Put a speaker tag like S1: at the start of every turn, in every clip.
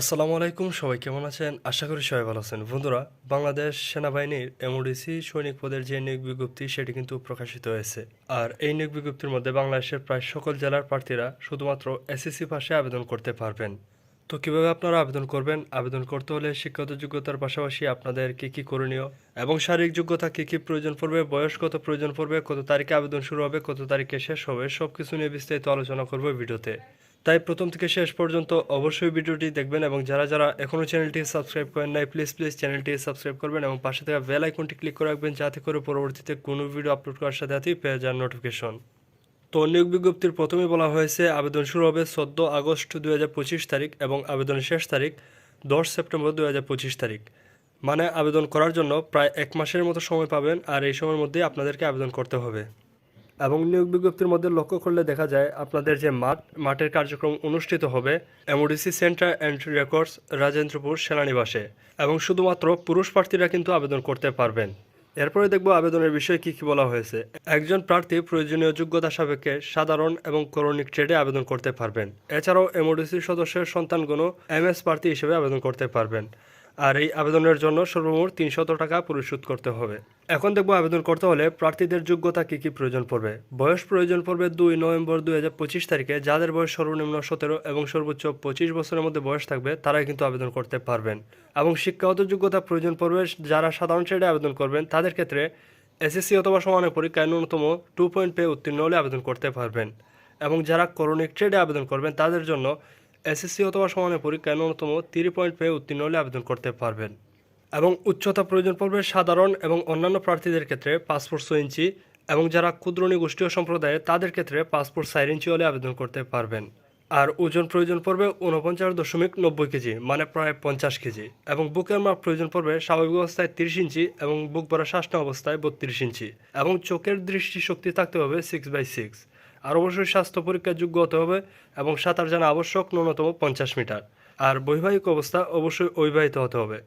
S1: আসসালামু আলাইকুম, সবাই কেমন আছেন? আশা করি সবাই ভালো আছেন। বন্ধুরা, বাংলাদেশ সেনাবাহিনীর এমওডিসি সৈনিক পদের যে নিয়োগ বিজ্ঞপ্তি, সেটি কিন্তু প্রকাশিত হয়েছে। আর এই নিয়োগ বিজ্ঞপ্তির মধ্যে বাংলাদেশের প্রায় সকল জেলার প্রার্থীরা শুধুমাত্র এসএসসি পাশে আবেদন করতে পারবেন। তো কীভাবে আপনারা আবেদন করবেন? আবেদন করতে হলে শিক্ষাগত যোগ্যতার পাশাপাশি আপনাদের কী কী করণীয় এবং শারীরিক যোগ্যতা কী কী প্রয়োজন পড়বে, বয়স কত প্রয়োজন পড়বে, কত তারিখে আবেদন শুরু হবে, কত তারিখে শেষ হবে সব কিছু নিয়ে বিস্তারিত আলোচনা করব ভিডিওতে। তাই প্রথম থেকে শেষ পর্যন্ত অবশ্যই ভিডিওটি দেখবেন এবং যারা যারা এখনও চ্যানেলটি সাবস্ক্রাইব করেন নাই প্লিজ প্লিজ চ্যানেলটি সাবস্ক্রাইব করবেন এবং পাশে থাকা বেল আইকনটি ক্লিক করে রাখবেন যাতে করে পরবর্তীতে কোনো ভিডিও আপলোড করার সাথে সাথেই পেয়ে যান নোটিফিকেশন তো নিয়োগ বিজ্ঞপ্তির প্রথমেই বলা হয়েছে, আবেদন শুরু হবে চোদ্দ আগস্ট দুই হাজার পঁচিশ তারিখ এবং আবেদনের শেষ তারিখ দশ সেপ্টেম্বর দু হাজার পঁচিশ তারিখ। মানে আবেদন করার জন্য প্রায় এক মাসের মতো সময় পাবেন আর এই সময়ের মধ্যেই আপনাদেরকে আবেদন করতে হবে। এবং নিয়োগ বিজ্ঞপ্তির মধ্যে লক্ষ্য করলে দেখা যায় আপনাদের যে মাঠ, মাঠের কার্যক্রম অনুষ্ঠিত হবে MODC centre and records Rajendrapur সেনানিবাসে এবং শুধুমাত্র পুরুষ প্রার্থীরা কিন্তু আবেদন করতে পারবেন। এরপরে দেখব আবেদনের বিষয়ে কি কি বলা হয়েছে। একজন প্রার্থী প্রয়োজনীয় যোগ্যতা সাপেক্ষে সাধারণ এবং করণিক ট্রেডে আবেদন করতে পারবেন। এছাড়াও এমওডিসি সদস্যের সন্তানগণ এমএস প্রার্থী হিসেবে আবেদন করতে পারবেন। আর এই আবেদনের জন্য সর্বমোট তিনশত টাকা পরিশোধ করতে হবে। এখন দেখব আবেদন করতে হলে প্রার্থীদের যোগ্যতা কি কি প্রয়োজন পড়বে। বয়স প্রয়োজন পড়বে দুই নভেম্বর দুই হাজার পঁচিশ তারিখে। যাদের বয়স সর্বনিম্ন সতেরো এবং সর্বোচ্চ পঁচিশ বছরের মধ্যে বয়স থাকবে, তারাই কিন্তু আবেদন করতে পারবেন। এবং শিক্ষাগত যোগ্যতা প্রয়োজন পড়বে, যারা সাধারণ ট্রেডে আবেদন করবেন, তাদের ক্ষেত্রে এসএসসি অথবা সমানের পরীক্ষায় ন্যূনতম টু পয়েন্ট পেয়ে উত্তীর্ণ হলে আবেদন করতে পারবেন। এবং যারা করণিক ট্রেডে আবেদন করবেন, তাদের জন্য এসএসসি অথবা সমানের পরীক্ষায় ন্যূনতম তিরি পয়েন্ট পেয়ে উত্তীর্ণ হলে আবেদন করতে পারবেন। এবং উচ্চতা প্রয়োজন পড়বে সাধারণ এবং অন্যান্য প্রার্থীদের ক্ষেত্রে পাসপোর্ট ছয় ইঞ্চি এবং যারা ক্ষুদ্রণী গোষ্ঠীয় সম্প্রদায়ের, তাদের ক্ষেত্রে পাসপোর্ট চার ইঞ্চি হলে আবেদন করতে পারবেন। আর ওজন প্রয়োজন পড়বে উনপঞ্চাশ দশমিক নব্বই কেজি মানে প্রায় পঞ্চাশ কেজি। এবং বুকের মাপ প্রয়োজন পড়বে স্বাভাবিক অবস্থায় তিরিশ ইঞ্চি এবং বুক ভরা শ্বাস অবস্থায় বত্রিশ ইঞ্চি। এবং চোখের দৃষ্টিশক্তি থাকতে হবে সিক্স বাই সিক্স আর অবশ্যই স্বাস্থ্য পরীক্ষার যোগ্য হতে হবে এবং সাঁতার জানা আবশ্যক ন্যূনতম পঞ্চাশ মিটার। আর বৈবাহিক অবস্থা অবশ্যই অবিবাহিত হতে হবে।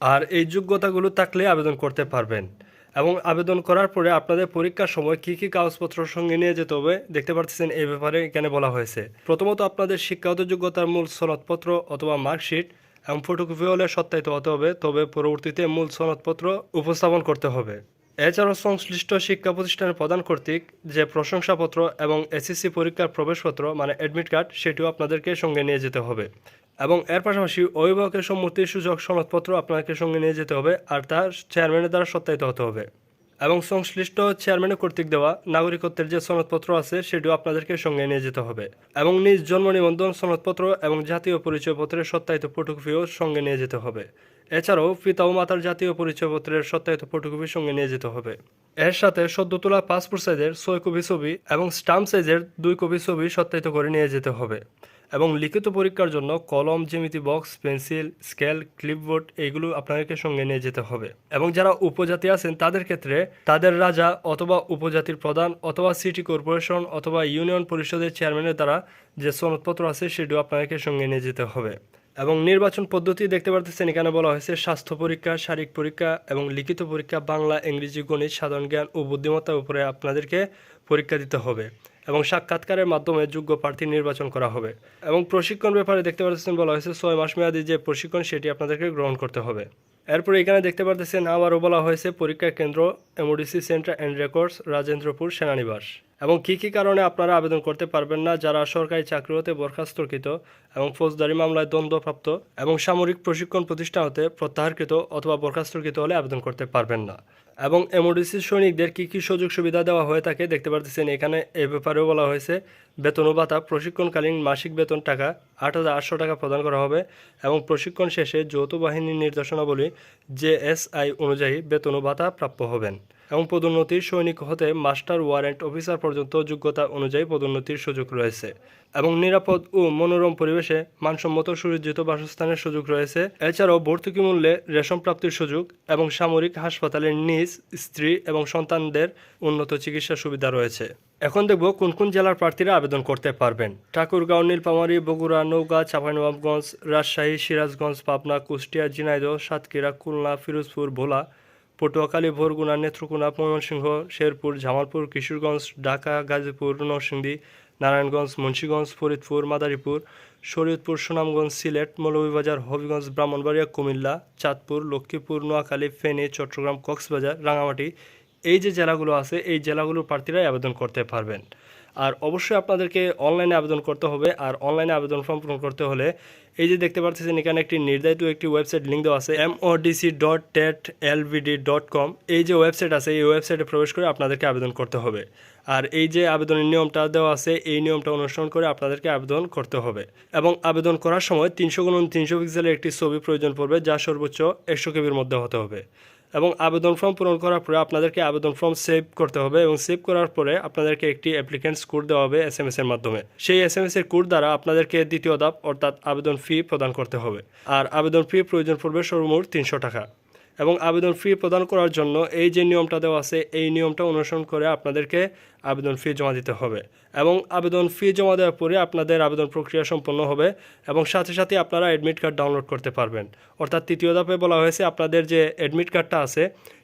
S1: আর এই যোগ্যতাগুলো থাকলে আবেদন করতে পারবেন। এবং আবেদন করার পরে আপনাদের পরীক্ষার সময় কী কী কাগজপত্র সঙ্গে নিয়ে যেতে হবে দেখতে পাচ্ছেন এই ব্যাপারে এখানে বলা হয়েছে। প্রথমত আপনাদের শিক্ষাগত যোগ্যতার মূল সনদপত্র অথবা মার্কশিট এবং ফটোকপি হলে সত্যায়িত হতে হবে। তবে পরবর্তীতে মূল সনদপত্র উপস্থাপন করতে হবে। এছাড়াও সংশ্লিষ্ট শিক্ষা প্রতিষ্ঠানের প্রধান কর্তৃক যে প্রশংসাপত্র এবং এসএসসি পরীক্ষার প্রবেশপত্র মানে অ্যাডমিট কার্ড সেটিও আপনাদেরকে সঙ্গে নিয়ে যেতে হবে। এবং এর পাশাপাশি অভিভাবকের সম্মতির সুযোগ, সনদপত্র আপনাদেরকে সঙ্গে নিয়ে যেতে হবে, আর তার চেয়ারম্যানের দ্বারা সত্যায়িত হতে হবে। এবং সংশ্লিষ্ট চেয়ারম্যানের কর্তৃক দেওয়া নাগরিকত্বের যে সনদপত্র আছে, সেটিও আপনাদেরকে সঙ্গে নিয়ে যেতে হবে। এবং নিজ জন্ম নিবন্ধন, সনদপত্র এবং জাতীয় পরিচয়পত্রের সত্যায়িত ফটোকপিও সঙ্গে নিয়ে যেতে হবে। এছাড়াও পিতা ও মাতার জাতীয় পরিচয়পত্রের সত্যায়িত ফটোকপি সঙ্গে নিয়ে যেতে হবে। এর সাথে সদ্য তোলা পাসপোর্ট সাইজের ছয় কপি ছবি এবং স্টাম্প সাইজের দুই কপি ছবি সত্যায়িত করে নিয়ে যেতে হবে। এবং লিখিত পরীক্ষার জন্য কলম, জ্যামিতি বক্স, পেন্সিল, স্কেল, ক্লিপবোর্ড এইগুলো আপনাদেরকে সঙ্গে নিয়ে যেতে হবে। এবং যারা উপজাতি আছেন, তাদের ক্ষেত্রে তাদের রাজা অথবা উপজাতির প্রধান অথবা সিটি কর্পোরেশন অথবা ইউনিয়ন পরিষদের চেয়ারম্যানের দ্বারা যে সনদপত্র আছে, সেটিও আপনাদেরকে সঙ্গে নিয়ে যেতে হবে। এবং নির্বাচন পদ্ধতি দেখতে পারতেছেন, এখানে বলা হয়েছে স্বাস্থ্য পরীক্ষা, শারীরিক পরীক্ষা এবং লিখিত পরীক্ষা, বাংলা, ইংরেজি, গণিত, সাধারণ জ্ঞান ও বুদ্ধিমত্তার উপরে আপনাদেরকে পরীক্ষা দিতে হবে। এবং সাক্ষাৎকারের মাধ্যমে যোগ্য প্রার্থী নির্বাচন করা হবে। এবং প্রশিক্ষণ ব্যাপারে দেখতে পাচ্ছেন বলা হয়েছে, ছয় মাস মেয়াদী যে প্রশিক্ষণ, সেটি আপনাদেরকে গ্রহণ করতে হবে। এরপরে এখানে দেখতে পারতেছেন আবারও বলা হয়েছে পরীক্ষা কেন্দ্র MODC centre and records Rajendrapur সেনানিবাস। এবং কী কী কারণে আপনারা আবেদন করতে পারবেন না, যারা সরকারি চাকরি হতে বরখাস্তকৃত এবং ফৌজদারি মামলায় দ্বন্দ্বপ্রাপ্ত এবং সামরিক প্রশিক্ষণ প্রতিষ্ঠান হতে প্রত্যাহারকৃত অথবা বরখাস্তকৃত হলে আবেদন করতে পারবেন না। এবং এমওডিসি সৈনিকদের কী কী সুযোগ সুবিধা দেওয়া হয়ে থাকে দেখতে পারতেছেন। এখানে এ ব্যাপারেও বলা হয়েছে, বেতন ও ভাতা, প্রশিক্ষণকালীন মাসিক বেতন টাকা, আট হাজার আটশো টাকা প্রদান করা হবে এবং প্রশিক্ষণ শেষে যৌথ বাহিনীর নির্দেশনাবলী, জেএসআই অনুযায়ী বেতন ও ভাতা প্রাপ্য হবেন। এবং পদোন্নতির সৈনিক হতে মাস্টার ওয়ারেন্ট অফিসার পর্যন্ত যোগ্যতা অনুযায়ী পদোন্নতির সুযোগ রয়েছে। এবং নিরাপদ ও মনোরম পরিবেশে মানসম্মত সুরক্ষিত বাসস্থানের সুযোগ রয়েছে। এছাড়াও ভর্তুকি মূল্যে রেশন প্রাপ্তির সুযোগ এবং সামরিক হাসপাতালের নিজ, স্ত্রী এবং সন্তানদের উন্নত চিকিৎসা সুবিধা রয়েছে। এখন দেখব কোন কোন জেলার প্রার্থীরা আবেদন করতে পারবেন। ঠাকুরগাঁও নীলপামারী বগুড়া নৌগা চাঁপাইনবাবগঞ্জ, রাজশাহী, সিরাজগঞ্জ, পাবনা, কুষ্টিয়া, ঝিনাইদহ, সাতক্ষীরা, খুলনা, ফিরোজপুর, ভোলা পটুয়াখালী, ভোরগুনা, নেত্রকোনা, ময়মনসিংহ, শেরপুর, জামালপুর, কিশোরগঞ্জ, ঢাকা, গাজীপুর, নরসিংদী, নারায়ণগঞ্জ, মুন্সীগঞ্জ, ফরিদপুর, মাদারীপুর, শরীয়তপুর, সুনামগঞ্জ, সিলেট, মৌলভীবাজার, হবিগঞ্জ, ব্রাহ্মণবাড়িয়া, কুমিল্লা, চাঁদপুর, লক্ষ্মীপুর, নোয়াখালী, ফেনী, চট্টগ্রাম, কক্সবাজার রাঙামাটি এই যে জেলাগুলো আছে, এই জেলাগুলোর প্রার্থীরাই আবেদন করতে পারবেন। আর অবশ্যই আপনাদেরকে অনলাইনে আবেদন করতে হবে। আর অনলাইনে আবেদন ফর্ম পূরণ করতে হলে এই যে দেখতে পাচ্ছেন এখানে একটি নির্ধারিত একটি ওয়েবসাইট লিঙ্ক দেওয়া আছে MODC dot TET এলভিডি dot com এই যে ওয়েবসাইট আছে, এই ওয়েবসাইটে প্রবেশ করে আপনাদেরকে আবেদন করতে হবে। আর এই যে আবেদনের নিয়মটা দেওয়া আছে, এই নিয়মটা অনুসরণ করে আপনাদেরকে আবেদন করতে হবে। এবং আবেদন করার সময় তিনশো গুণ তিনশো পিক্সেলের একটি ছবি প্রয়োজন পড়বে, যা সর্বোচ্চ একশো কেবির মধ্যে হতে হবে। এবং আবেদন ফর্ম পূরণ করার পরে আপনাদেরকে আবেদন ফর্ম সেভ করতে হবে এবং সেভ করার পরে আপনাদেরকে একটি অ্যাপ্লিকেন্টস কোড দেওয়া হবে এস এম এর মাধ্যমে। সেই এস এম এর কোড দ্বারা আপনাদেরকে দ্বিতীয় ধাপ, অর্থাৎ আবেদন ফি প্রদান করতে হবে। আর আবেদন ফি প্রয়োজন পড়বে সর্বমোট তিনশো টাকা। এবং আবেদন ফি প্রদান করার জন্য এই যে নিয়মটা দেওয়া আছে, এই নিয়মটা অনুসরণ করে আপনাদেরকে আবেদন ফি জমা দিতে হবে। এবং আবেদন ফি জমা দেওয়ার পরে আপনাদের আবেদন প্রক্রিয়া সম্পন্ন হবে এবং সাথে সাথে আপনারা অ্যাডমিট কার্ড ডাউনলোড করতে পারবেন। অর্থাৎ তৃতীয় ধাপে বলা হয়েছে, আপনাদের যে অ্যাডমিট কার্ডটা আছে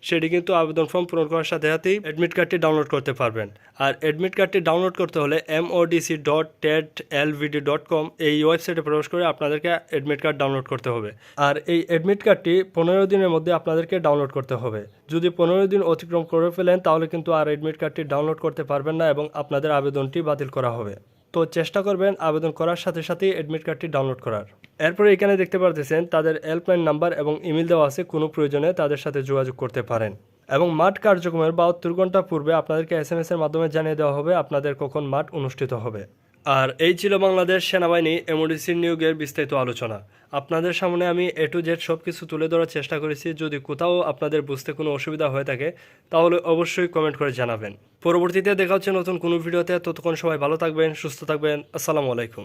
S1: সেটি কিন্তু আবেদন ফর্ম পূরণ করার সাথে সাথেই অ্যাডমিট কার্ডটি ডাউনলোড করতে পারবেন। আর অ্যাডমিট কার্ডটি ডাউনলোড করতে হলে M MODC dot TET এলভিডি dot com এই ওয়েবসাইটে প্রবেশ করে আপনাদেরকে অ্যাডমিট কার্ড ডাউনলোড করতে হবে। আর এই অ্যাডমিট কার্ডটি পনেরো দিনের মধ্যে আপনাদেরকে ডাউনলোড করতে হবে। যদি পনেরো দিন অতিক্রম করে ফেলেন, তাহলে কিন্তু আর অ্যাডমিট কার্ডটি ডাউনলোড করতে পারবেন না এবং আপনাদের আবেদনটি বাতিল করা হবে। তো চেষ্টা করবেন আবেদন করার সাথে সাথেই অ্যাডমিট কার্ডটি ডাউনলোড করার। এরপরে এখানে দেখতে পারতেছেন, তাদের হেল্পলাইন নাম্বার এবং ইমেল দেওয়া আছে, কোনো প্রয়োজনে তাদের সাথে যোগাযোগ করতে পারেন। এবং মাঠ কার্যক্রমের বাহাত্তর ঘণ্টা পূর্বে আপনাদেরকে এস এম এর মাধ্যমে জানিয়ে দেওয়া হবে আপনাদের কখন মাঠ অনুষ্ঠিত হবে। আর এই ছিল বাংলাদেশ সেনাবাহিনী এমডিসির নিয়োগের বিস্তারিত আলোচনা। আপনাদের সামনে আমি এ টু জেড সব কিছু তুলে ধরার চেষ্টা করেছি। যদি কোথাও আপনাদের বুঝতে কোনো অসুবিধা হয়ে থাকে, তাহলে অবশ্যই কমেন্ট করে জানাবেন। পরবর্তীতে দেখা হচ্ছে নতুন কোনো ভিডিওতে। ততক্ষণ সবাই ভালো থাকবেন, সুস্থ থাকবেন। আসসালামু আলাইকুম।